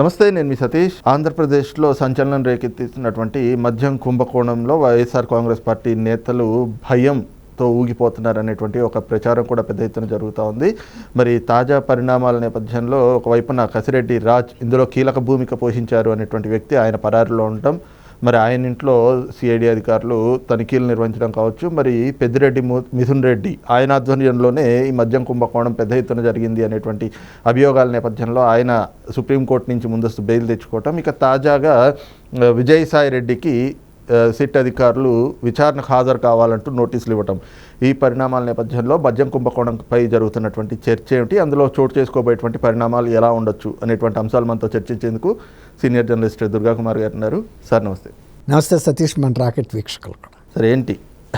నమస్తే నేను మీ సతీష్. ఆంధ్రప్రదేశ్లో సంచలనం రేకెత్తిస్తున్నటువంటి మద్యం కుంభకోణంలో వైఎస్ఆర్ కాంగ్రెస్ పార్టీ నేతలు భయంతో ఊగిపోతున్నారు అనేటువంటి ఒక ప్రచారం కూడా పెద్ద ఎత్తున జరుగుతూ ఉంది. మరి తాజా పరిణామాల నేపథ్యంలో ఒకవైపున కసిరెడ్డి రాజ్ ఇందులో కీలక భూమిక పోషించారు అనేటువంటి వ్యక్తి ఆయన పరారులో ఉండటం మరి ఆయన ఇంట్లో సిఐడి అధికారులు తనిఖీలు నిర్వహించడం కావచ్చు. మరి పెద్దిరెడ్డి ము- మిథున్ రెడ్డి ఆయన ఆధ్వర్యంలోనే ఈ మద్యం కుంభకోణం పెద్ద ఎత్తున జరిగింది అనేటువంటి అభియోగాల నేపథ్యంలో ఆయన సుప్రీంకోర్టు నుంచి ముందస్తు బెయిల్ తెచ్చుకోవటం. ఇక తాజాగా విజయసాయి రెడ్డికి సిట్ అధికారులు విచారణకు హాజరు కావాలంటూ నోటీసులు ఇవ్వటం. ఈ పరిణామాల నేపథ్యంలో మద్యం కుంభకోణంపై జరుగుతున్నటువంటి చర్చ ఏమిటి? అందులో చోటు చేసుకోబోయేటువంటి పరిణామాలు ఎలా ఉండొచ్చు అనేటువంటి అంశాలు మనతో చర్చించేందుకు సీనియర్ జర్నలిస్ట్ దుర్గా కుమార్ గారు ఉన్నారు. సార్ నమస్తే. నమస్తే సతీష్ మన రాకెట్ వీక్షకులు కూడా. సరే ఏంటి?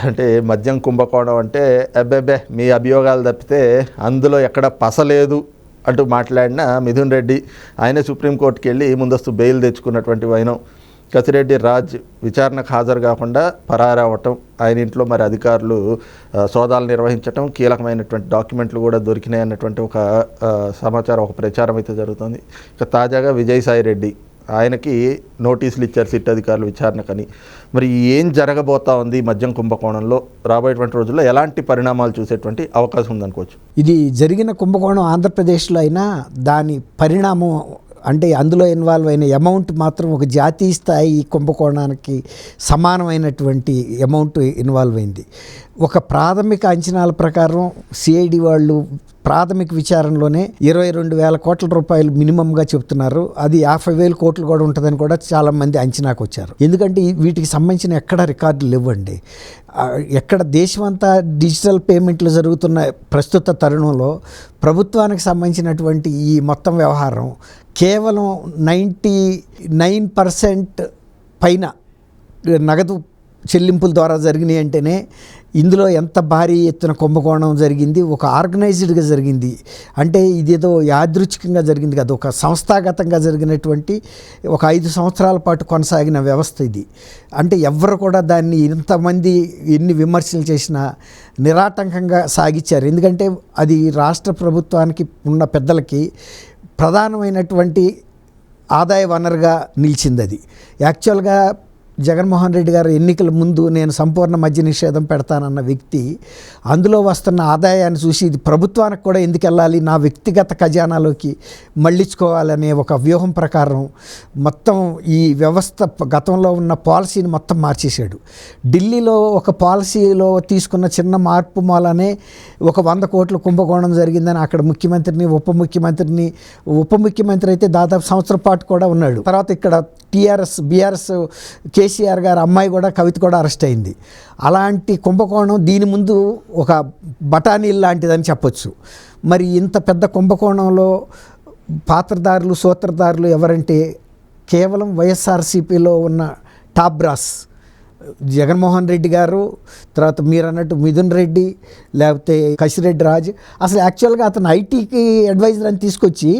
అంటే మద్యం కుంభకోణం అంటే అబ్బెబ్బే మీ అభియోగాలు తప్పితే అందులో ఎక్కడ పసలేదు అంటూ మాట్లాడిన మిథున్ రెడ్డి ఆయనే సుప్రీంకోర్టుకి వెళ్ళి ముందస్తు బెయిల్ తెచ్చుకున్నటువంటి వైనం. కసిరెడ్డి రాజ్ విచారణకు హాజరు కాకుండా పరారవటం ఆయన ఇంట్లో మరి అధికారులు సోదాలు నిర్వహించటం కీలకమైనటువంటి డాక్యుమెంట్లు కూడా దొరికినాయి అన్నటువంటి ఒక సమాచారం ఒక ప్రచారం అయితే జరుగుతుంది. ఇక తాజాగా విజయసాయి రెడ్డి ఆయనకి నోటీసులు ఇచ్చారు సిట్ అధికారులు విచారణకని. మరి ఏం జరగబోతా ఉంది మద్యం కుంభకోణంలో? రాబోయేటువంటి రోజుల్లో ఎలాంటి పరిణామాలు చూసేటువంటి అవకాశం ఉందనుకోవచ్చు? ఇది జరిగిన కుంభకోణం ఆంధ్రప్రదేశ్లో అయినా దాని పరిణామం అంటే అందులో ఇన్వాల్వ్ అయిన అమౌంట్ మాత్రం ఒక జాతీయ స్థాయి కుంభకోణానికి సమానమైనటువంటి అమౌంట్ ఇన్వాల్వ్ అయింది. ఒక ప్రాథమిక అంచనాల ప్రకారం సిఐడి వాళ్ళు ప్రాథమిక విచారణలోనే ఇరవై రెండు వేల కోట్ల రూపాయలు మినిమంగా చెప్తున్నారు. అది యాభై వేల కోట్లు కూడా ఉంటుందని కూడా చాలా మంది అంచనాకు వచ్చారు. ఎందుకంటే వీటికి సంబంధించిన ఎక్కడ రికార్డులు ఇవ్వండి ఎక్కడ దేశమంతా డిజిటల్ పేమెంట్లు జరుగుతున్న ప్రస్తుత తరుణంలో ప్రభుత్వానికి సంబంధించినటువంటి ఈ మొత్తం వ్యవహారం కేవలం నైంటీ నైన్ పర్సెంట్ పైన నగదు చెల్లింపుల ద్వారా జరిగినాయి అంటేనే ఇందులో ఎంత భారీ ఎత్తున కుంభకోణం జరిగింది ఒక ఆర్గనైజ్డ్గా జరిగింది. అంటే ఇదేదో యాదృచ్ఛికంగా జరిగింది కాదు ఒక సంస్థాగతంగా జరిగినటువంటి ఒక ఐదు సంవత్సరాల పాటు కొనసాగిన వ్యవస్థ ఇది. అంటే ఎవరు కూడా దాన్ని ఇంతమంది ఎన్ని విమర్శలు చేసినా నిరాటంకంగా సాగించారు. ఎందుకంటే అది రాష్ట్ర ప్రభుత్వానికి ఉన్న పెద్దలకి ప్రధానమైనటువంటి ఆదాయ వనరుగా నిలిచింది అది. యాక్చువల్గా జగన్మోహన్ రెడ్డి గారు ఎన్నికల ముందు నేను సంపూర్ణ మద్య నిషేధం పెడతానన్న వ్యక్తి అందులో వస్తున్న ఆదాయాన్ని చూసి ఇది ప్రభుత్వానికి కూడా ఎందుకు వెళ్ళాలి నా వ్యక్తిగత ఖజానాలోకి మళ్ళించుకోవాలనే ఒక వ్యూహం ప్రకారం మొత్తం ఈ వ్యవస్థ గతంలో ఉన్న పాలసీని మొత్తం మార్చేశాడు. ఢిల్లీలో ఒక పాలసీలో తీసుకున్న చిన్న మార్పు మూలనే ఒక వంద కోట్ల కుంభకోణం జరిగిందని అక్కడ ముఖ్యమంత్రిని ఉప ముఖ్యమంత్రిని ఉప ముఖ్యమంత్రి అయితే దాదాపు సంవత్సరం పాటు కూడా ఉన్నాడు. తర్వాత ఇక్కడ టీఆర్ఎస్ బీఆర్ఎస్ కేసీఆర్ గారు అమ్మాయి కూడా కవిత కూడా అరెస్ట్ అయింది. అలాంటి కుంభకోణం దీని ముందు ఒక బఠానీ లాంటిదని చెప్పొచ్చు. మరి ఇంత పెద్ద కుంభకోణంలో పాత్రదారులు సూత్రధారులు ఎవరంటే కేవలం వైఎస్ఆర్సీపీలో ఉన్న టాబ్రాస్. జగన్మోహన్ రెడ్డి గారు తర్వాత మీరు అన్నట్టు మిథున్ రెడ్డి లేకపోతే కసిరెడ్డి రాజు. అసలు యాక్చువల్గా అతను ఐటీకి అడ్వైజర్ అని తీసుకొచ్చి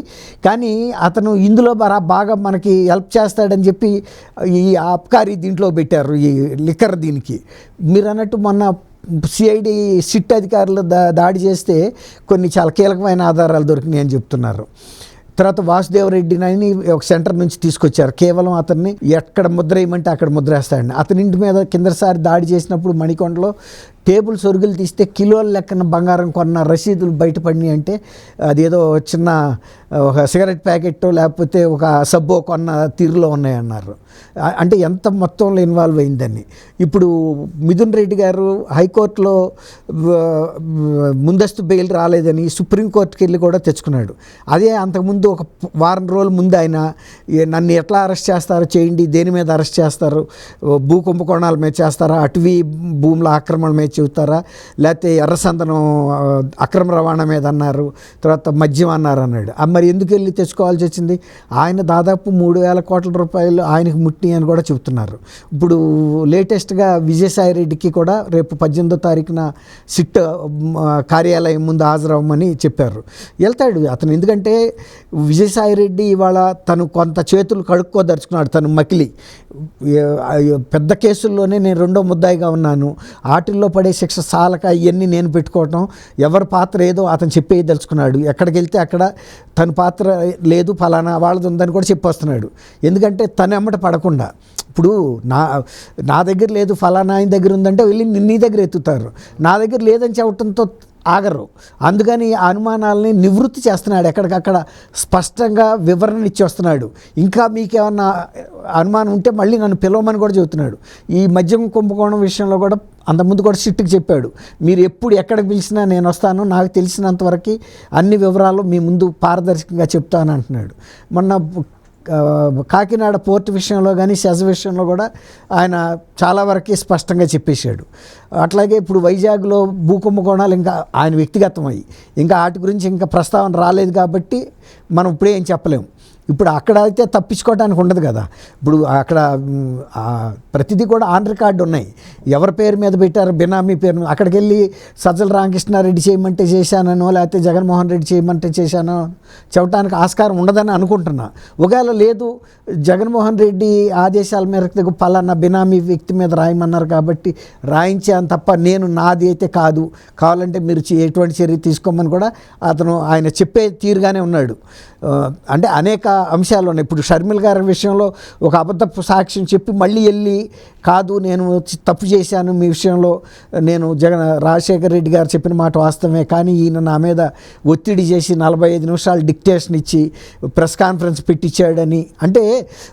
కానీ అతను ఇందులో బరా బాగా మనకి హెల్ప్ చేస్తాడని చెప్పి ఈ అబ్కారీ దీంట్లో పెట్టారు ఈ లిక్కర్ దీనికి. మీరు అన్నట్టు మొన్న సిఐడి సిట్ అధికారులు దా దాడి చేస్తే కొన్ని చాలా కీలకమైన ఆధారాలు దొరికినాయి అని చెప్తున్నారు. తర్వాత వాసుదేవ్ రెడ్డిని ఒక సెంటర్ నుంచి తీసుకొచ్చారు. కేవలం అతన్ని ఎక్కడ ముద్ర వేయమంటే అక్కడ ముద్ర వేస్తాడండి. అతని ఇంటి మీద కిందసారి దాడి చేసినప్పుడు మణికొండలో టేబుల్ సొరుగులు తీస్తే కిలోల లెక్కన బంగారం కొన్న రసీదులు బయటపడినాయి అంటే అదేదో చిన్న ఒక సిగరెట్ ప్యాకెట్ లేకపోతే ఒక సబ్బో కొన్న తీరులో ఉన్నాయన్నారు. అంటే ఎంత మొత్తంలో ఇన్వాల్వ్ అయిందని. ఇప్పుడు మిథున్ రెడ్డి గారు హైకోర్టులో ముందస్తు బెయిల్ రాలేదని సుప్రీంకోర్టుకి వెళ్ళి కూడా తెచ్చుకున్నాడు. అదే అంతకుముందు ఒక వారం రోజుల ముందు ఆయన నన్ను ఎట్లా అరెస్ట్ చేస్తారో చేయండి దేని మీద అరెస్ట్ చేస్తారు భూ కుంభకోణాల మీద చేస్తారా అటవీ భూముల ఆక్రమణ మీద చెబుతారా లేకపోతే ఎర్రసందనం అక్రమ రవాణా మీద అన్నారు తర్వాత మద్యం అన్నారు అన్నాడు. మరి ఎందుకు వెళ్ళి తెచ్చుకోవాల్సి వచ్చింది? ఆయన దాదాపు మూడు వేల కోట్ల రూపాయలు ఆయనకు ముట్టి అని కూడా చెబుతున్నారు. ఇప్పుడు లేటెస్ట్గా విజయసాయి రెడ్డికి కూడా రేపు పద్దెనిమిదో తారీఖున సిట్ కార్యాలయం ముందు హాజరవ్వమని చెప్పారు. వెళ్తాడు అతను. ఎందుకంటే విజయసాయి రెడ్డి ఇవాళ తను కొంత చేతులు కడుక్కోదరుచుకున్నాడు తను మకిలి. పెద్ద కేసుల్లోనే నేను రెండో ముద్దాయిగా ఉన్నాను. వాటిల్లో పడే శిక్ష సాలక ఇవన్నీ నేను పెట్టుకోవటం ఎవరి పాత్ర ఏదో అతను చెప్పేయదలుచుకున్నాడు. ఎక్కడికి వెళ్తే అక్కడ తన పాత్ర లేదు ఫలానా వాళ్ళది ఉందని కూడా చెప్పొస్తున్నాడు. ఎందుకంటే తన ఎమ్మట పడకుండా. ఇప్పుడు నా నా దగ్గర లేదు ఫలానా ఆయన దగ్గర ఉందంటే వెళ్ళి నీ- నీ దగ్గర ఎత్తుతారు. నా దగ్గర లేదని చెప్పడంతో ఆగరు. అందుకని ఆ అనుమానాలని నివృత్తి చేస్తున్నాడు. ఎక్కడికక్కడ స్పష్టంగా వివరణ ఇచ్చి వస్తున్నాడు ఇంకా మీకేమన్నా అనుమానం ఉంటే మళ్ళీ నన్ను పిలవమని కూడా చెబుతున్నాడు. ఈ మద్యం కుంభకోణం విషయంలో కూడా అంతకుముందు కూడా సిట్టుకు చెప్పాడు. మీరు ఎప్పుడు ఎక్కడికి పిలిచినా నేను వస్తాను నాకు తెలిసినంతవరకు అన్ని వివరాలు మీ ముందు పారదర్శకంగా చెప్తాను అంటున్నాడు. మొన్న కాకినాడ పోర్టు విషయంలో కానీ సెజ్ విషయంలో కూడా ఆయన చాలా వరకు స్పష్టంగా చెప్పేశాడు. అట్లాగే ఇప్పుడు వైజాగ్లో భూకుంభకోణాలు ఇంకా ఆయన వ్యక్తిగతమై ఇంకా వాటి గురించి ఇంకా ప్రస్తావన రాలేదు కాబట్టి మనం ఇప్పుడే ఏం చెప్పలేము ఇప్పుడు అక్కడ అయితే తప్పించుకోవడానికి ఉండదు కదా. ఇప్పుడు అక్కడ ప్రతిదీ కూడా ఆన్ రికార్డు ఉన్నాయి. ఎవరి పేరు మీద పెట్టారు బినామీ పేరు మీద. అక్కడికి వెళ్ళి సజ్జల రామకృష్ణారెడ్డి చేయమంటే చేశానో లేకపోతే జగన్మోహన్ రెడ్డి చేయమంటే చేశానో చెప్పడానికి ఆస్కారం ఉండదని అనుకుంటున్నా. ఒకవేళ లేదు జగన్మోహన్ రెడ్డి ఆదేశాల మేరకు పలానా బినామీ వ్యక్తి మీద రాయమన్నారు కాబట్టి రాయించాను తప్ప నేను నాది అయితే కాదు. కావాలంటే మీరు ఎటువంటి చర్య తీసుకోమని కూడా అతను ఆయన చెప్పే తీరుగానే ఉన్నాడు. అంటే అనేక అంశాలు ఉన్నాయి ఇప్పుడు షర్మిల్ గారి విషయంలో ఒక అబద్ధపు సాక్ష్యం చెప్పి మళ్ళీ వెళ్ళి కాదు నేను తప్పు చేశాను మీ విషయంలో నేను జగన్ రాజశేఖర రెడ్డి గారు చెప్పిన మాట వాస్తవమే కానీ ఈయన నా మీద ఒత్తిడి చేసి నలభై ఐదు నిమిషాలు డిక్టేషన్ ఇచ్చి ప్రెస్ కాన్ఫరెన్స్ పెట్టించాడని అంటే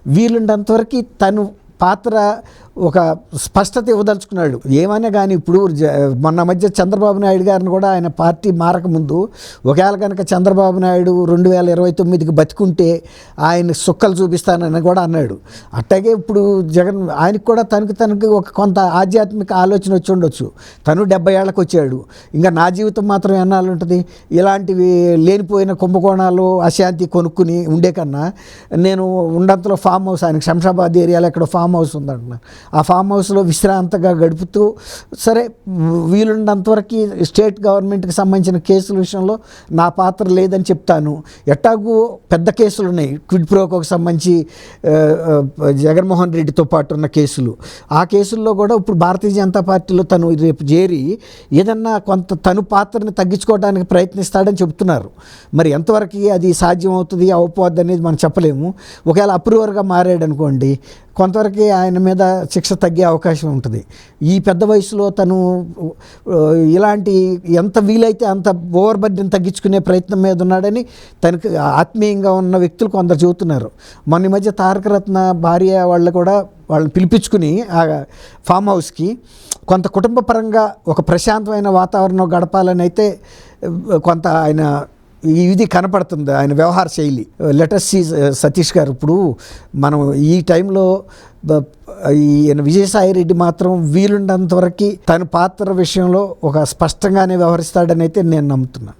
వీలుండంతవరకు తను పాత్ర ఒక స్పష్టత ఇవ్వదలుచుకున్నాడు. ఏమైనా కానీ ఇప్పుడు జ- మొన్న మధ్య చంద్రబాబు నాయుడు గారిని కూడా ఆయన పార్టీ మారకముందు ఒకవేళ కనుక చంద్రబాబు నాయుడు రెండు వేల ఇరవై తొమ్మిదికి బతికుంటే ఆయన సుక్కలు చూపిస్తానని కూడా అన్నాడు. అట్టాగే ఇప్పుడు జగన్ ఆయనకు కూడా తనకు తనకు ఒక కొంత ఆధ్యాత్మిక ఆలోచన వచ్చి ఉండొచ్చు. తను డెబ్బై ఏళ్ళకి వచ్చాడు. ఇంకా నా జీవితం మాత్రం ఎన్నాళ్ళుంటుంది? ఇలాంటివి లేనిపోయిన కుంభకోణాలు అశాంతి కొనుక్కుని ఉండే కన్నా నేను ఉండంతలో ఫామ్ హౌస్ ఆయనకి శంషాబాద్ ఏరియాలో ఎక్కడ ఫామ్ హౌస్ ఉందంటున్నా. ఆ ఫామ్ హౌస్లో విశ్రాంతగా గడుపుతూ సరే వీలున్నంతవరకు స్టేట్ గవర్నమెంట్కి సంబంధించిన కేసుల విషయంలో నా పాత్ర లేదని చెప్తాను. ఎట్టాగు పెద్ద కేసులు ఉన్నాయి. క్విడ్ ప్రోకోకి సంబంధించి జగన్మోహన్ రెడ్డితో పాటు ఉన్న కేసులు. ఆ కేసుల్లో కూడా ఇప్పుడు భారతీయ జనతా పార్టీలో తను రేపు చేరి ఏదన్నా కొంత తను పాత్రని తగ్గించుకోవడానికి ప్రయత్నిస్తాడని చెబుతున్నారు మరి ఎంతవరకు అది సాధ్యం అవుతుంది అవపోద్ది అనేది మనం చెప్పలేము. ఒకవేళ అప్రూవర్గా మారాడు అనుకోండి కొంతవరకు ఆయన మీద శిక్ష తగ్గే అవకాశం ఉంటుంది. ఈ పెద్ద వయసులో తను ఇలాంటి ఎంత వీలైతే అంత ఓవర్ బర్డెన్ తగ్గించుకునే ప్రయత్నం మీద ఉన్నాడని తనకు ఆత్మీయంగా ఉన్న వ్యక్తులు కొందరు చెబుతున్నారు. మొన్న ఈ మధ్య తారక రత్న భార్య వాళ్ళు కూడా వాళ్ళని పిలిపించుకుని ఆ ఫామ్ హౌస్కి కొంత కుటుంబ పరంగా ఒక ప్రశాంతమైన వాతావరణం గడపాలని అయితే కొంత ఆయన ఇది కనపడుతుంది ఆయన వ్యవహార శైలి. లెటస్ సి uh, సతీష్ గారు ఇప్పుడు మనం ఈ టైంలో ఈయన విజయసాయి రెడ్డి మాత్రం వీలున్నంత వరకు తన పాత్ర విషయంలో ఒక స్పష్టంగానే వ్యవహరిస్తాడని అయితే నేను నమ్ముతున్నాను